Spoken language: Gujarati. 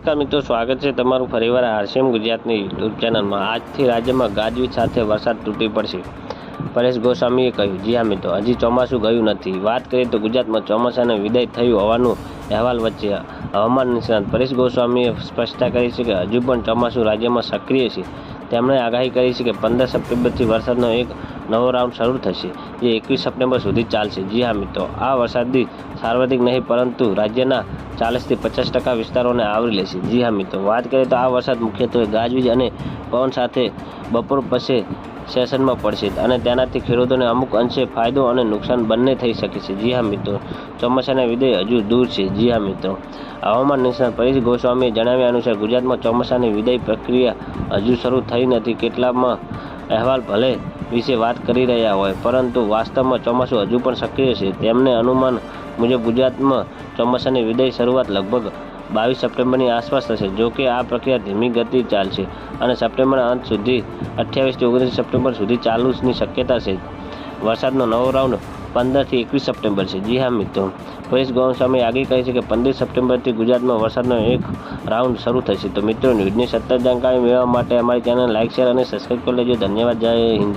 નમસ્કાર મિત્રો, સ્વાગત છે તમારું ફરીવાર આરસીએમ ગુજરાતની યુટ્યુબ ચેનલમાં. આજથી રાજ્યમાં ગાજવીજ સાથે વરસાદ તૂટી પડશે. પરેશ ગોસ્વામીએ કહ્યું, જી હા મિત્રો, હજી ચોમાસું ગયું નથી. વાત કરીએ તો ગુજરાતમાં ચોમાસાને વિદાય થયું હોવાનું અહેવાલ વચ્ચે હવામાન નિષ્ણાત પરેશ ગોસ્વામીએ સ્પષ્ટતા કરી છે કે હજુ પણ ચોમાસું રાજ્યમાં સક્રિય છે. તેમણે આગાહી કરી છે કે પંદર સપ્ટેમ્બરથી વરસાદનો એક નવો રાઉન્ડ શરૂ થશે. જે એકવીસ સપ્ટેમ્બર સુધી ચાલશે. જી હા મિત્રો, આ વરસાદી સાર્વત્રિક નહીં, પરંતુ રાજ્યના ચાલીસથી પચાસ ટકા વિસ્તારોને આવરી લેશે. જી હા મિત્રો, વાત કરીએ તો આ વરસાદ મુખ્યત્વે ગાજવીજ અને પવન સાથે બપોર પછી સેશનમાં પડશે અને તેનાથી ખેડૂતોને અમુક અંશે ફાયદો અને નુકસાન બંને થઈ શકે છે. જી હા મિત્રો, ચોમાસાના વિધેય હજુ દૂર છે. જી હા મિત્રો, હવામાન નિષ્ણાત પરેશ ગોસ્વામીએ જણાવ્યા અનુસાર ગુજરાતમાં ચોમાસાની વિદાય પ્રક્રિયા હજુ શરૂ થઈ નથી. કેટલામાં અહેવાલ ભલે વિશે વાત કરી રહ્યા હોય, પરંતુ વાસ્તવમાં ચોમાસું હજુ પણ સક્રિય છે. તેમને અનુમાન મુજબ ગુજરાતમાં ચોમાસાની વિદાય શરૂઆત લગભગ બાવીસ સપ્ટેમ્બરની આસપાસ થશે, જો કે આ પ્રક્રિયા ધીમી ગતિ ચાલશે અને સપ્ટેમ્બરના અંત સુધી અઠ્યાવીસથી ઓગણીસ સપ્ટેમ્બર સુધી ચાલુની શક્યતા છે. વરસાદનો નવો રાઉન્ડ પંદરથી એકવીસ સપ્ટેમ્બર છે. જી હા, મિત્રો. પરેશ ગોસ્વામીએ આગળ કહી છે કે પંદર સપ્ટેમ્બરથી ગુજરાતમાં વરસાદનો એક રાઉન્ડ શરૂ થશે. તો મિત્રો, ન્યૂઝની સતત જાણકારી મેળવવા માટે અમારી ચેનલ લાઇક શેર અને સબસ્ક્રાઈબ કરી લેજો. ધન્યવાદ. જય હિન્દ.